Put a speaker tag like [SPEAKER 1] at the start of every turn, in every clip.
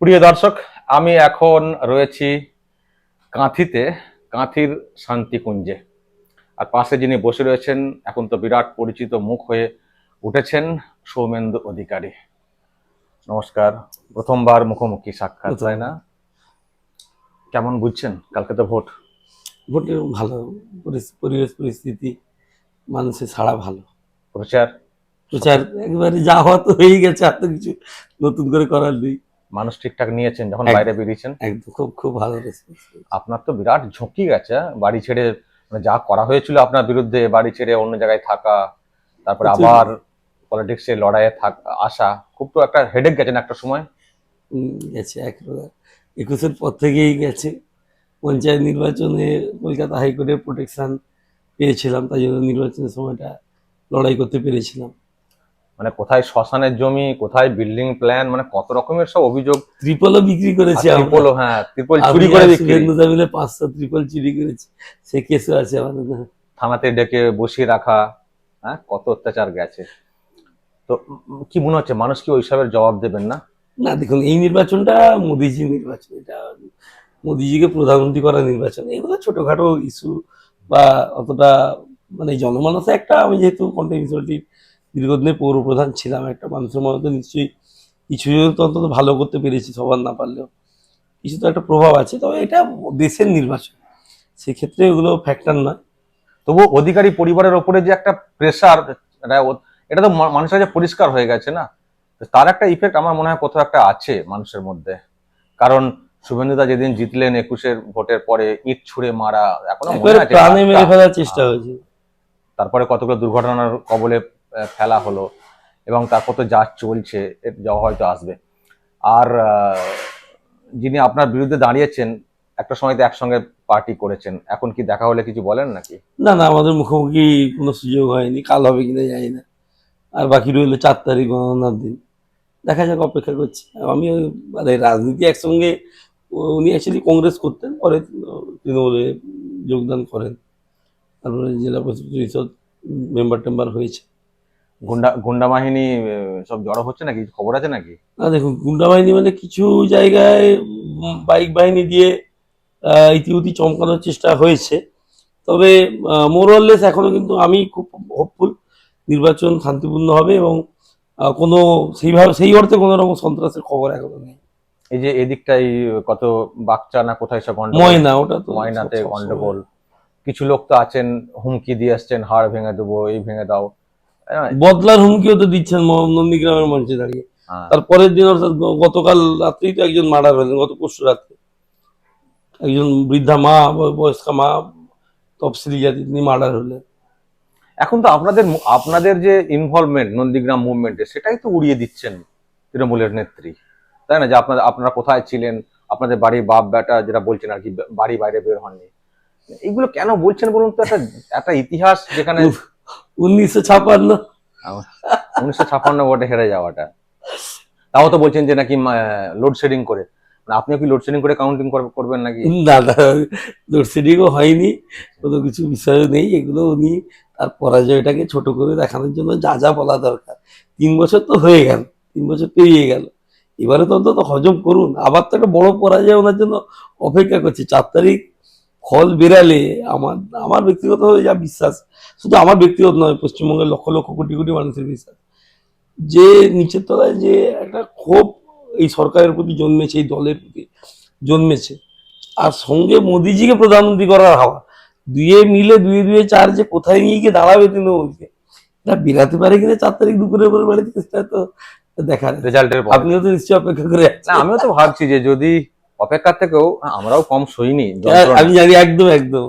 [SPEAKER 1] প্রিয় দর্শক আমি এখন রয়েছি কাঁথিতে কাঁথির শান্তিকুঞ্জে। আর পাশে যিনি বসে রয়েছেন এখন তো বিরাট পরিচিত মুখ হয়ে উঠেছেন সৌমেন্দু অধিকারী। নমস্কার প্রথমবার মুখোমুখি সাক্ষাৎ। তাই না? কেমন বুঝছেন? কালকে তো ভোট।
[SPEAKER 2] ভোটে ভালো পরিবেশ পরিস্থিতি মানুষের ছাড়া ভালো।
[SPEAKER 1] প্রচার?
[SPEAKER 2] প্রচার একবারে যা হওয়া তো হয়েই গেছে আর তো কিছু নতুন করে করার নেই।
[SPEAKER 1] মানুষ ঠিকঠাক নিয়েছেন যখন বাইরে বেরিয়েছেন?
[SPEAKER 2] খুব খুব ভালো রেসপন্স
[SPEAKER 1] আপনার তো বিরাট ঝুঁকি গেছে? বাড়ি ছেড়ে মানে যা করা হয়েছিল আপনার বিরুদ্ধে বাড়ি ছেড়ে অন্য জায়গায় থাকা তারপরে। আবার পলিটিক্সে লড়াইয়ে থাক আসা খুব তো একটা হেডেক গেছে না একটা সময়?
[SPEAKER 2] গেছে এক একুশের পর থেকেই গেছে। পঞ্চায়েত নির্বাচনে কলকাতা হাইকোর্টের প্রোটেকশন পেয়েছিলাম তাই জন্য নির্বাচনের সময়টা লড়াই করতে পেরেছিলাম।
[SPEAKER 1] মানে কোথায় শ্মশানের জমি কোথায় বিল্ডিং প্ল্যান মানে কত রকমের সব অভিযোগ।
[SPEAKER 2] ত্রিপলও বিক্রি করেছি
[SPEAKER 1] আর
[SPEAKER 2] আমরা।
[SPEAKER 1] ত্রিপলও হ্যাঁ ত্রিপল চুরি করে বিক্রি।
[SPEAKER 2] মিলে পাঁচশো ত্রিপল চুরি করেছি। সে কেসও আছে আমাদের
[SPEAKER 1] থানাতে ডেকে বসিয়ে রাখা হ্যাঁ কত অত্যাচার গেছে। তো কি মনে হচ্ছে মানুষ কি ওইসবের জবাব দেবেন না?
[SPEAKER 2] না দেখুন এই নির্বাচনটা মোদিজি নির্বাচন এটা মোদিজিকে প্রধানমন্ত্রী করা নির্বাচন এগুলো ছোটখাটো ইস্যু বা অতটা মানে জনমানসে একটা আমি যেহেতু কন্টেন্ট মিউনিসিপালিটির দীর্ঘদিনের পৌর প্রধান ছিলাম একটা মানুষের মনে তো নিশ্চয়ই কিছু তো অন্তত ভালো করতে পেরেছি সবার না পারলেও। কিছু তো একটা প্রভাব আছে তবে এটা দেশের নির্বাচন। সেক্ষেত্রে ওগুলো ফ্যাক্টর নয়।
[SPEAKER 1] তবু অধিকারী পরিবারের ওপরে যে একটা প্রেশার এটা তো মানুষের কাছে পরিষ্কার হয়ে গেছে না? তার একটা ইফেক্ট আমার মনে হয় কোথাও একটা আছে মানুষের মধ্যে। কারণ শুভেন্দুদা যেদিন জিতলেন একুশের ভোটের পরে ইট ছুঁড়ে মারা এখনও মনে আছে
[SPEAKER 2] প্রাণে মেরে ফেলার চেষ্টা হয়েছে।
[SPEAKER 1] তারপরে কতগুলো দুর্ঘটনার কবলে ফেলা হলো এবং তারপর তো যা চলছে যাওয়া হয়তো আসবে। আর যিনি আপনার বিরুদ্ধে দাঁড়িয়েছেন, একটা সময় তো একসঙ্গে পার্টি করেছেন। এখন কি দেখা হলে কিছু বলেন নাকি?
[SPEAKER 2] না না, আমাদের মুখোমুখি কোনো সুযোগ হয়নি। কাল হবে কিনা জানি না। আর বাকি রইল চার তারিখ গণনার দিন। দেখা যাক, অপেক্ষা করছি। আমি মানে রাজনীতি একসঙ্গে উনি অ্যাকচুয়ালি কংগ্রেস করতেন, পরে তৃণমূলে যোগদান করেন। তারপরে জেলা পরিষদ মেম্বার টেম্বার হয়েছে।
[SPEAKER 1] গুন্ডা গুন্ডা বাহিনী সব জড়ো হচ্ছে নাকি? খবর আছে নাকি?
[SPEAKER 2] না দেখুন গুন্ডা বাহিনী মানে কিছু জায়গায় বাইক বাহিনী দিয়ে ইতিউতি চমকানোর চেষ্টা হয়েছে। তবে মোরলেস এখনও কিন্তু আমি খুব হোপফুল নির্বাচন শান্তিপূর্ণ হবে এবং কোনো সেইভাবে সেই অর্থে কোনো রকম সন্ত্রাসের খবর এখনও নেই।
[SPEAKER 1] এই যে এদিকটাই কত বাচ্চা না কোথায় সব
[SPEAKER 2] ময়না ওটা তো
[SPEAKER 1] ময়নাতে গন্ডগোল। কিছু লোক তো আছেন হুমকি দিয়ে আসছেন হাড় ভেঙে দেবো এই ভেঙে দাও।
[SPEAKER 2] বদলার হুমকিও তো দিচ্ছেন নন্দীগ্রামের মঞ্চে দাঁড়িয়ে।
[SPEAKER 1] হ্যাঁ।
[SPEAKER 2] তার পরের দিন অর্থাৎ গতকাল রাত্রেই তো একজন মার্ডার হলেন গত পরশু রাত্রে। একজন বৃদ্ধা মা বয়- বয়স্কা মা তফসিলি জাতি তিনি মার্ডার হলেন।
[SPEAKER 1] এখন তো আপনাদের আপনাদের যে ইনভলভমেন্ট নন্দীগ্রাম মুভমেন্টে সেটাই তো উড়িয়ে দিচ্ছেন তৃণমূলের নেত্রী। তাই না? যে আপনারা আপনারা কোথায় ছিলেন? আপনাদের বাড়ির বাপ বেটা যেটা বলছেন আর কি বাড়ি বাইরে বের হননি। এগুলো কেন বলছেন বলুন তো? একটা একটা ইতিহাস যেখানে
[SPEAKER 2] উনিশশো ছাপান্ন।
[SPEAKER 1] উনিশশো ছাপ্পান্ন ভোটে হেরে যাওয়াটা। তাও তো বলছেন যে নাকি লোডশেডিং করে। মানে আপনিও কি লোডশেডিং করে কাউন্টিং করবেন নাকি?
[SPEAKER 2] না দাদা লোডশেডিংও হয়নি কোনো কিছু বিষয় নেই এগুলো উনি তার পরাজয়টাকে ছোট করে দেখানোর জন্য যা যা বলা দরকার। তিন বছর তো হয়ে গেল তিন বছর পেরিয়ে গেল। এবারে তো অন্তত হজম করুন। আবার তো একটা বড় পরাজয় ওনার জন্য অপেক্ষা করছে। চার তারিখ ফল বেরালে আমার আমার ব্যক্তিগতভাবে যা বিশ্বাস শুধু আমার ব্যক্তিগত নয় পশ্চিমবঙ্গের লক্ষ লক্ষ কোটি কোটি মানুষের বিশ্বাস। যে নিচের তলায় যে একটা ক্ষোভ এই সরকারের প্রতি জন্মেছে এই দলের প্রতি জন্মেছে আর সঙ্গে মোদিজিকে প্রধানমন্ত্রী করার হাওয়া দুয়ে মিলে দুয়ে দুয়ে চার যে কোথায় নিয়ে গিয়ে দাঁড়াবে তৃণমূলকে এটা বেরাতে পারে কিনা চার তারিখ দুপুরের পরে বাড়ি থেকে সেটা তো দেখার
[SPEAKER 1] রেজাল্টের
[SPEAKER 2] আপনিও তো নিশ্চয়ই অপেক্ষা করে
[SPEAKER 1] আমিও তো ভাবছি যে যদি অপেক্ষার থেকেও আমরাও কম সইনি
[SPEAKER 2] হ্যাঁ, আমি জানি একদম একদম।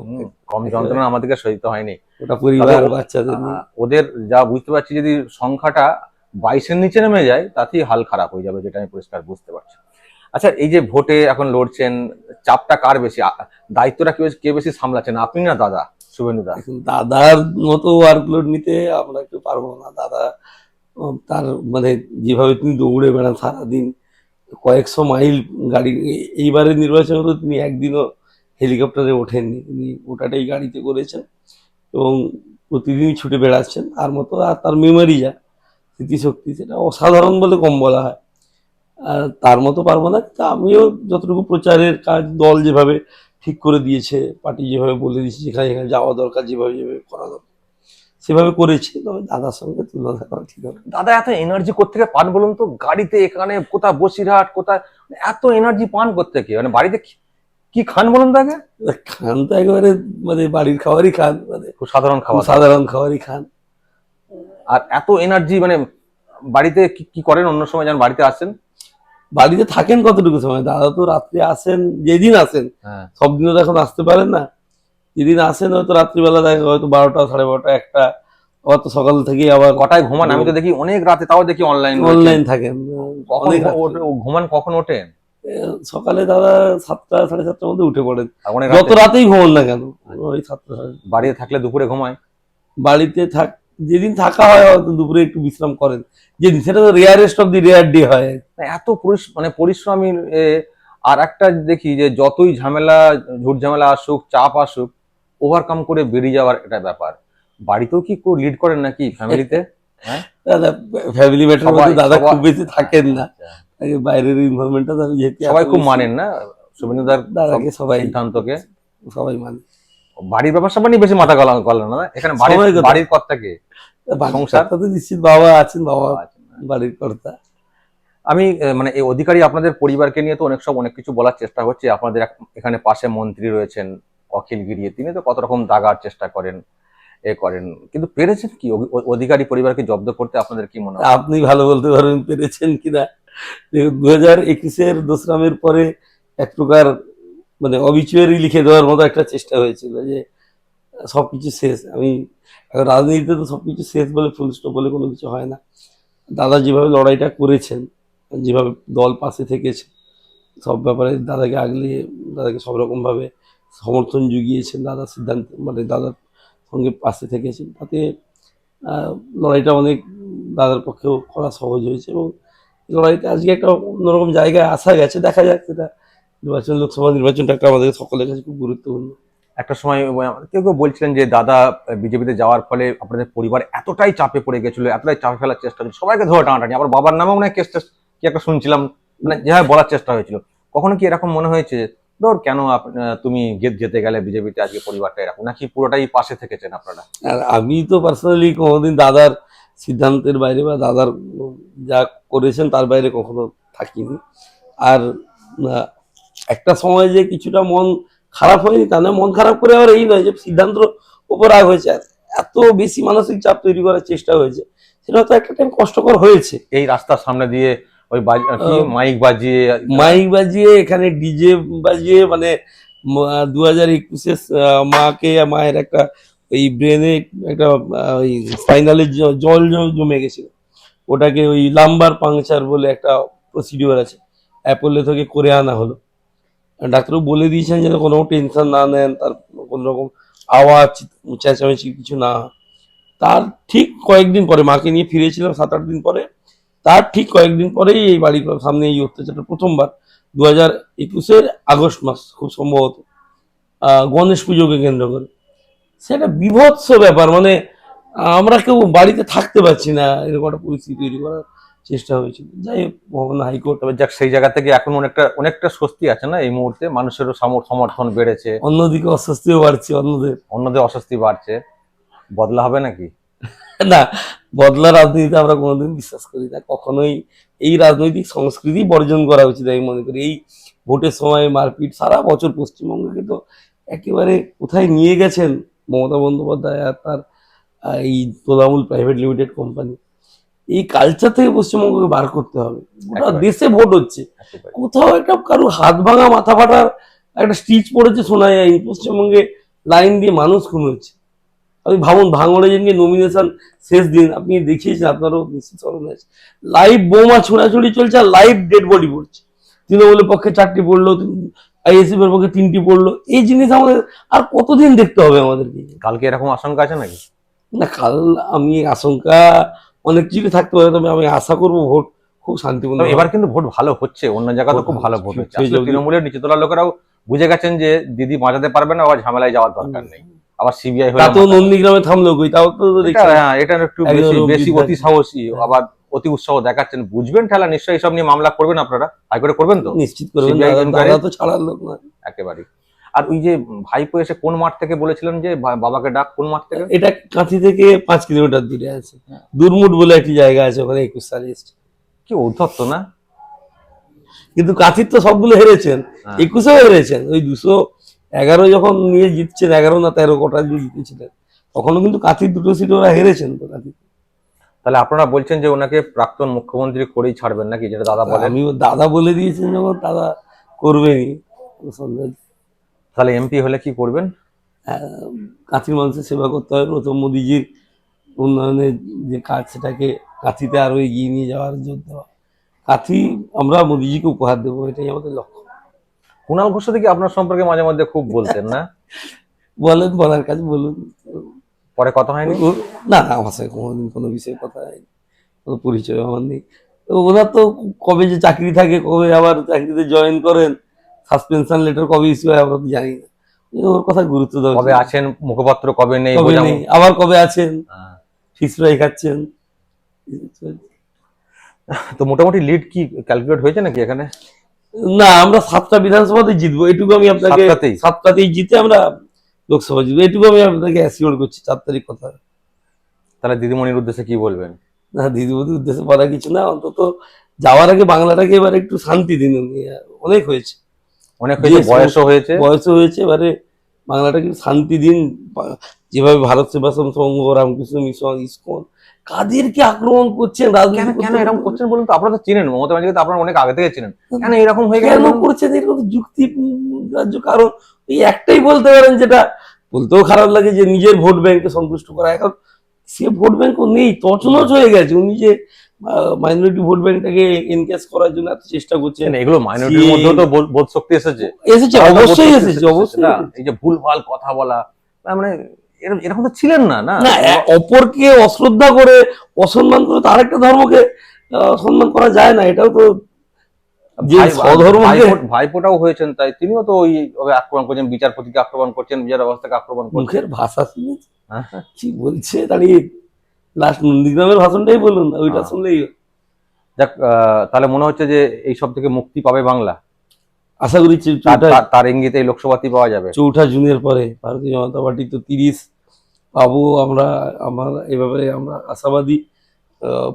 [SPEAKER 1] কম যন্ত্রণা আমাদেরকে সইতে হয়নি।
[SPEAKER 2] ওটা পরিবার বাচ্চাদের
[SPEAKER 1] ওদের যা বুঝতে পারছি যদি সংখ্যাটা বাইশের নিচে নেমে যায় তাতেই হাল খারাপ হয়ে যাবে যেটা আমি পরিষ্কার বুঝতে পারছি। আচ্ছা এই যে ভোটে এখন লড়ছেন চাপটা কার বেশি? দায়িত্বটা কে বেশি- কে বেশি সামলাচ্ছেন আপনি না দাদা শুভেন্দু দা?
[SPEAKER 2] দাদার মতো ওয়ার্কলোড নিতে আমরা একটু পারব না। দাদা তার মানে যেভাবে তিনি দৌড়ে বেড়ান সারাদিন কয়েকশো মাইল গাড়ি, এইবারের নির্বাচনে তো তিনি একদিনও হেলিকপ্টারে ওঠেননি। তিনি ওটাটাই গাড়িতে করেছেন এবং প্রতিদিনই ছুটে বেড়াচ্ছেন। আর মতো আর তার মেমোরি যা, স্মৃতিশক্তি, সেটা অসাধারণ বলে কম বলা হয়। আর তার মতো পারব না তা আমিও যতটুকু প্রচারের কাজ, দল যেভাবে ঠিক করে দিয়েছে, পার্টি যেভাবে বলে দিয়েছে, যেখানে যেখানে যাওয়া দরকার, যেভাবে যেভাবে করা দরকার। সেভাবে করেছি তবে দাদার সঙ্গে তুলনা করা ঠিক হবে
[SPEAKER 1] দাদা এত এনার্জি থেকে পান বলুন তো? গাড়িতে এখানে কোথায় বসিরহাট কোথায়? এত এনার্জি পান কি মানে বাড়িতে কি- খান বলুন তাকে
[SPEAKER 2] খান তো একেবারে মানে বাড়ির খাবারই খান মানে
[SPEAKER 1] খুব সাধারণ খাবার।
[SPEAKER 2] সাধারণ খাবারই খান।
[SPEAKER 1] আর এত এনার্জি মানে বাড়িতে কি করেন? অন্য সময় যেন বাড়িতে আসেন?
[SPEAKER 2] বাড়িতে থাকেন কতটুকু সময়? দাদা তো রাত্রে আসেন যেদিন আসেন
[SPEAKER 1] হ্যাঁ।
[SPEAKER 2] সব দিনও তো এখন আসতে পারেন না। যেদিন আসেন হয়তো রাত্রিবেলা দেখা হয়তো বারোটা সাড়ে বারোটা একটা আবার তো সকাল থেকে আবার
[SPEAKER 1] কটায় ঘুমান? আমি তো দেখি অনেক রাতে তাও দেখি অনলাইন
[SPEAKER 2] অনলাইন থাকেন
[SPEAKER 1] ঘুমান কখন ওঠেন
[SPEAKER 2] সকালে দাদা সাতটা সাড়ে সাতটার মধ্যে উঠে পড়ে।
[SPEAKER 1] আর
[SPEAKER 2] যত রাতেই ঘুমান না কেন ওই সাতটা সাড়ে
[SPEAKER 1] বাড়িতে থাকলে দুপুরে ঘুমায়?
[SPEAKER 2] বাড়িতে থাক যেদিন থাকা হয় হয়তো দুপুরে একটু বিশ্রাম করেন। যেদিন সেটা তো rarest of the rare day হয়।
[SPEAKER 1] এত মানে পরিশ্রমী আর একটা দেখি যে যতই ঝামেলা ঝুট ঝামেলা আসুক চাপ আসুক ওভারকাম করে বেরিয়ে যাওয়ার একটা ব্যাপার। বাড়িতেও কি কেউ লিড করেন নাকি ফ্যামিলিতে
[SPEAKER 2] দাদা ফ্যামিলি ম্যাটার
[SPEAKER 1] সবাই-
[SPEAKER 2] মধ্যে দাদা খুব বেশি থাকেন না। বাইরের ইনভলভমেন্টটা দাদা যেহেতু
[SPEAKER 1] সবাই খুব মানেন না? শুভেন্দুদার
[SPEAKER 2] দাদাকে সবাই।
[SPEAKER 1] সিদ্ধান্তকে?
[SPEAKER 2] সবাই মানে।
[SPEAKER 1] বাড়ির ব্যাপার নিয়ে বেশি মাথা গলা গলা না এখানে বাড়ির বাড়ির কর্তাকে সংসার?
[SPEAKER 2] তো নিশ্চিত বাবা আছেন বাবা বাড়ির কর্তা।
[SPEAKER 1] আমি মানে এই অধিকারী আপনাদের পরিবারকে নিয়ে তো অনেক সব অনেক কিছু বলার চেষ্টা হচ্ছে। আপনাদের এখানে পাশে মন্ত্রী রয়েছেন অখিল গিরিয়ে, তিনি তো কত রকম দাগার চেষ্টা করেন, এ করেন। কিন্তু পেরেছেন কি? অধিকারী পরিবারকে জব্দ করতে আপনাদের কি মনে হয়?
[SPEAKER 2] আপনি ভালো বলতে পারবেন, পেরেছেন কিনা দু হাজার একুশের দোসরামের পরে এক প্রকার মানে অবিচুয়ারি লিখে দেওয়ার মতো একটা চেষ্টা হয়েছিল যে সব কিছু শেষ। আমি, এখন রাজনীতিতে তো সব কিছু শেষ বলে ফুল স্টপ বলে কোনো কিছু হয় না। দাদা যেভাবে লড়াইটা করেছেন, যেভাবে দল পাশে থেকেছে, সব ব্যাপারে দাদাকে আগলিয়ে, দাদাকে সব রকম ভাবে সমর্থন জুগিয়েছেন দাদার সিদ্ধান্ত মানে দাদার সঙ্গে পাশে থেকেছেন। তাতে লড়াইটা অনেক দাদার পক্ষেও করা সহজ হয়েছে এবং লড়াইতে আজকে একটা অন্যরকম জায়গায় আসা গেছে, দেখা যাক সেটা নির্বাচন, লোকসভা নির্বাচনটা একটা আমাদের সকলের কাছে খুব গুরুত্বপূর্ণ।
[SPEAKER 1] একটা সময় কেউ কেউ বলছিলেন যে, দাদা বিজেপিতে যাওয়ার ফলে আপনাদের পরিবার এতটাই চাপে পড়ে গেছিল, এতটাই চাপে ফেলার চেষ্টা হয়েছিল, সবাইকে ধরে টানাটানি আবার বাবার নামেও না কেসটা কি একটা শুনছিলাম মানে যেভাবে বলার চেষ্টা হয়েছিল। কখনো কি এরকম মনে হয়েছে ধর কেন তুমি যেতে গেলে বিজেপিতে আজকে পরিবারটা এরকম? নাকি পুরোটাই পাশে থেকেছেন আপনারা?
[SPEAKER 2] আর আমি তো পার্সোনালি কোনোদিন দাদার সিদ্ধান্তের বাইরে বা দাদার যা করেছেন তার বাইরে কখনো থাকিনি। আর একটা সময় যে কিছুটা মন খারাপ হয়নি তা নয় মন খারাপ করে আবার এই নয় যে সিদ্ধান্ত উপর রাগ হয়েছে। এত বেশি মানসিক চাপ তৈরি করার চেষ্টা হয়েছে সেটা তো একটা টাইম কষ্টকর হয়েছে।
[SPEAKER 1] এই রাস্তার সামনে দিয়ে ওই মাইক বাজিয়ে
[SPEAKER 2] মাইক বাজিয়ে এখানে ডিজে বাজিয়ে মানে দু হাজার একুশে মাকে মায়ের একটা ওই ব্রেনে একটা ওই ফাইনালে জল জমে গেছিল। ওটাকে ওই লাম্বার পাংচার বলে একটা প্রসিডিওর আছে। অ্যাপোলো থেকে করে আনা হলো। ডাক্তারবাবু বলে দিয়েছেন যেন কোনো টেনশন না নেন তার কোনো রকম আওয়াজ চেঁচামেচি কিছু না। তার ঠিক কয়েকদিন পরে মাকে নিয়ে ফিরেছিলাম সাত আট দিন পরে। তার ঠিক কয়েকদিন পরেই এই বাড়ির সামনে এই অত্যাচারটা প্রথমবার। দু হাজার একুশের আগস্ট মাস খুব সম্ভবত গণেশ পুজোকে কেন্দ্র করে। সেটা বিভৎস ব্যাপার মানে আমরা কেউ বাড়িতে থাকতে পারছি না এরকম একটা পরিস্থিতি তৈরি করার চেষ্টা হয়েছিল। যাই হোক হাইকোর্ট
[SPEAKER 1] তবে যাক সেই জায়গা থেকে এখন অনেকটা অনেকটা স্বস্তি আছে না এই মুহূর্তে? মানুষেরও সমর্থন বেড়েছে।
[SPEAKER 2] অন্যদিকে অস্বস্তিও বাড়ছে অন্যদের।
[SPEAKER 1] অন্যদের অস্বস্তি বাড়ছে। বদলা হবে নাকি?
[SPEAKER 2] না বদলা রাজনীতিতে আমরা কোনোদিন বিশ্বাস করি না। কখনোই এই রাজনৈতিক সংস্কৃতি বর্জন করা উচিত আমি মনে করি। এই ভোটের সময় মারপিট সারা বছর পশ্চিমবঙ্গকে তো একেবারে কোথায় নিয়ে গেছেন মমতা বন্দ্যোপাধ্যায় আর তার এই তোলামূল প্রাইভেট লিমিটেড কোম্পানি এই কালচার থেকে পশ্চিমবঙ্গকে বার করতে হবে। গোটা দেশে ভোট হচ্ছে। কোথাও একটা কারও হাত ভাঙা মাথা ফাটার একটা স্টিচ পড়েছে শোনা যায় পশ্চিমবঙ্গে লাইন দিয়ে মানুষ খুন হচ্ছে। আপনি ভাবুন ভাঙড়ে যেদিনকে নমিনেশন শেষ দিন আপনি দেখিয়েছেন আপনারও নিশ্চিত লাইভ বোমা ছোড়াছুড়ি চলছে আর লাইভ ডেড বডি পড়ছে। তৃণমূলের পক্ষে চারটি পড়ল আইএসএফ এর পক্ষে তিনটি পড়ল। এই জিনিস আমাদের আর কতদিন দেখতে হবে আমাদেরকে?
[SPEAKER 1] কালকে এরকম আশঙ্কা আছে নাকি?
[SPEAKER 2] না কাল আমি আশঙ্কা অনেক কিছু থাকতে পারে তবে আমি আশা করব ভোট খুব শান্তিপূর্ণ
[SPEAKER 1] এবার কিন্তু ভোট ভালো হচ্ছে অন্য জায়গাতে
[SPEAKER 2] ভোট
[SPEAKER 1] খুব
[SPEAKER 2] ভালো
[SPEAKER 1] ভোট
[SPEAKER 2] হচ্ছে।
[SPEAKER 1] তৃণমূলের নিচে তোলার লোকেরাও বুঝে গেছেন যে দিদি বাঁচাতে পারবে না আবার ঝামেলায় যাওয়ার দরকার নেই। আবার সিবিআই হলে
[SPEAKER 2] তা নন্দীগ্রামে থামলো কই? তাও তো
[SPEAKER 1] হ্যাঁ এটা একটু বেশি বেশি অতি সাহসী
[SPEAKER 2] হ্যাঁ।
[SPEAKER 1] আবার অতি উৎসাহ দেখাচ্ছেন। বুঝবেন ঠেলা নিশ্চয়ই এইসব নিয়ে মামলা করবেন আপনারা? হাইকোর্টে করবেন তো?
[SPEAKER 2] নিশ্চিত করবেন? তো ছাড়ার লোক না
[SPEAKER 1] একেবারেই। আর ওই যে ভাইপো এসে কোন মাঠ থেকে বলেছিলেন যে বাবাকে ডাক কোন মাঠ থেকে?
[SPEAKER 2] এটা কাঁথি থেকে পাঁচ কিলোমিটার দূরে আছে।
[SPEAKER 1] হ্যাঁ।
[SPEAKER 2] দুর্মুট বলে একটি জায়গা আছে ওখানে একুশ সালে এসছে।
[SPEAKER 1] কি উদ্ধত্ত না?
[SPEAKER 2] কিন্তু কাঁথির তো সবগুলো হেরেছেন।
[SPEAKER 1] হ্যাঁ।
[SPEAKER 2] একুশেও হেরেছেন। ওই দুশো এগারো যখন নিয়ে জিতছেন এগারো না তেরো কোটা দিয়ে জিতেছিলেন তখনও কিন্তু কাঁথির দুটো সিট ওরা হেরেছেন তো কাঁথি।
[SPEAKER 1] তাহলে আপনারা বলছেন যে ওনাকে প্রাক্তন মুখ্যমন্ত্রী করেই ছাড়বেন নাকি যেটা দাদা বলেন?
[SPEAKER 2] আমি দাদা বলে দিয়েছেন যখন দাদা নেই।
[SPEAKER 1] তাহলে এমপি হলে কি করবেন?
[SPEAKER 2] আহ, কাঁথির মানুষের সেবা করতে হবে। প্রথম মোদিজির উন্নয়নের যে কাজ সেটাকে কাঁথিতে আরও এগিয়ে নিয়ে যাওয়ার জোর দেওয়া কাঁথি আমরা মোদিজিকে উপহার দেবো এটাই আমাদের লক্ষ্য।
[SPEAKER 1] কুণাল ঘোষ থেকে আপনার সম্পর্কে মাঝে মধ্যে খুব বলতেন না?
[SPEAKER 2] বলেন বলার কাজ বলুন।
[SPEAKER 1] পরে কথা হয়নি?
[SPEAKER 2] না আমার সাথে কোনোদিন কোনো বিষয়ে কথা হয়নি কোনো পরিচয় আমার নেই। ওনার তো কবে যে চাকরি থাকে কবে আবার চাকরিতে জয়েন করেন সাসপেনশন লেটার কবে ইস্যু হয় আমরা তো জানি না। ওর কথা গুরুত্ব দেওয়া
[SPEAKER 1] কবে আছেন মুখপাত্র কবে নেই
[SPEAKER 2] কবে নেই আবার কবে আছেন। ফিস ফ্রাই খাচ্ছেন।
[SPEAKER 1] তো মোটামুটি লিড কি ক্যালকুলেট হয়েছে নাকি এখানে?
[SPEAKER 2] না আমরা সাতটা বিধানসভাতে জিতবো। এটুকু আমি আপনাকে
[SPEAKER 1] সাতটাতেই?
[SPEAKER 2] জিতে আমরা লোকসভা জিতবো। এটুকু আমি আপনাকে অ্যাসিওর করছি চার তারিখ কথা।
[SPEAKER 1] তাহলে দিদিমণির উদ্দেশ্যে কি বলবেন?
[SPEAKER 2] না দিদি বৌদির উদ্দেশ্যে বলা কিছু না অন্তত যাওয়ার আগে বাংলাটাকে এবার একটু শান্তি দিন অনেক হয়েছে।
[SPEAKER 1] অনেক হয়েছে
[SPEAKER 2] যে
[SPEAKER 1] বয়সও হয়েছে।
[SPEAKER 2] বয়সও হয়েছে এবারে বাংলাটাকে শান্তি দিন। যেভাবে ভারত সেবাশ্রম সংঘ রামকৃষ্ণ মিশন ইসকন কাদেরকে আক্রমণ করছেন? রাজনীতি
[SPEAKER 1] কেন এরকম করছেন বলুন তো? আপনারা তো চিনেন মমতা ব্যানার্জি তো আপনারা অনেক আগে থেকে চিনেন। কেন এরকম হয়ে গেল
[SPEAKER 2] করছেন? এর কোনো যুক্তি রাজ্য কারণ এই একটাই বলতে পারেন যেটা বলতেও খারাপ লাগে যে নিজের ভোট ব্যাংকে সন্তুষ্ট করা। এখন সে ভোট ব্যাংকও নেই তছনছ হয়ে গেছে। উনি যে মাইনরিটি ভোট ব্যাংকটাকে এনক্যাশ করার জন্য এত চেষ্টা করছেন।
[SPEAKER 1] এগুলো মাইনরিটির মধ্যেও তো বোধ- শক্তি এসেছে।
[SPEAKER 2] এসেছে অবশ্যই এসেছে অবশ্যই
[SPEAKER 1] এই যে ভুলভাল কথা বলা মানে এরকম তো ছিলেন না না
[SPEAKER 2] অপরকে অশ্রদ্ধা করে অসম্মান করে তো আরেকটা ধর্মকে সম্মান করা যায় না এটাও তো
[SPEAKER 1] ভাইপোটাও হয়েছেন তাই তিনিও তো ওই আক্রমণ করছেন বিচারপতিকে আক্রমণ করছেন বিচার ব্যবস্থাকে আক্রমণ
[SPEAKER 2] মুখের ভাষা শুনে
[SPEAKER 1] হ্যাঁ।
[SPEAKER 2] কি বলছে দাঁড়িয়ে লাস্ট নন্দীগ্রামের ভাষণটাই বলুন ওইটা
[SPEAKER 1] হ্যাঁ।
[SPEAKER 2] শুনলেই
[SPEAKER 1] যাক তাহলে মনে হচ্ছে যে এই সব থেকে মুক্তি পাবে বাংলা
[SPEAKER 2] আশা করি
[SPEAKER 1] তার- ইঙ্গিতে লোকসভাতে পাওয়া যাবে।
[SPEAKER 2] চৌঠা জুনের পরে ভারতীয় জনতা পার্টি তো তিরিশ। পাবো আমরা আমার এ ব্যাপারে আমরা আশাবাদী।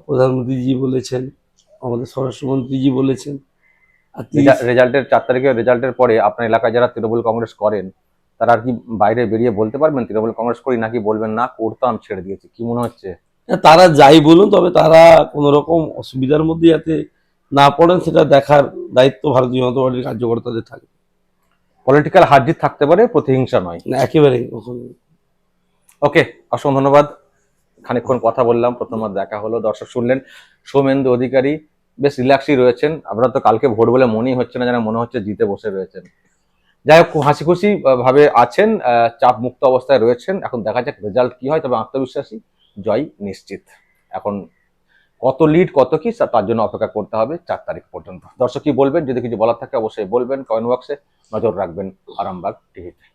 [SPEAKER 2] প্রধানমন্ত্রীজি বলেছেন আমাদের স্বরাষ্ট্রমন্ত্রীজি বলেছেন।
[SPEAKER 1] রেজাল্টের চার তারিখে রেজাল্টের পরে আপনার এলাকায় যারা তৃণমূল কংগ্রেস করেন তারা আর কি বাইরে বেরিয়ে বলতে পারবেন? তৃণমূল কংগ্রেস করি নাকি বলবেন না করতাম ছেড়ে দিয়েছি। কি মনে হচ্ছে?
[SPEAKER 2] তারা যাই বলুন তবে তারা কোনো রকম অসুবিধার মধ্যে যাতে না পড়েন সেটা দেখার দায়িত্ব ভারতীয় জনতা পার্টির কার্যকর্তাদের থাকে।
[SPEAKER 1] পলিটিক্যাল হারজিত থাকতে পারে প্রতিহিংসা নয়।
[SPEAKER 2] না একেবারে
[SPEAKER 1] ওকে অসংখ্য ধন্যবাদ। খানিকক্ষণ কথা বললাম প্রথমবার দেখা হলো দর্শক শুনলেন। সৌমেন্দু অধিকারী বেশ রিল্যাক্সই রয়েছেন। আপনারা তো কালকে ভোট বলে মনেই হচ্ছে না যেন মনে হচ্ছে জিতে বসে রয়েছেন। যাই হোক খুব হাসি খুশি ভাবে আছেন চাপ মুক্ত অবস্থায় রয়েছেন। এখন দেখা যাক রেজাল্ট কি হয় তবে আত্মবিশ্বাসী জয় নিশ্চিত। এখন কত লিড কত কি তার জন্য অপেক্ষা করতে হবে চার তারিখ পর্যন্ত। দর্শক কি বলবেন? যদি কিছু বলার থাকে, অবশ্যই বলবেন। কয়েন বক্সে নজর রাখবেন আরামবাগ টিভিতে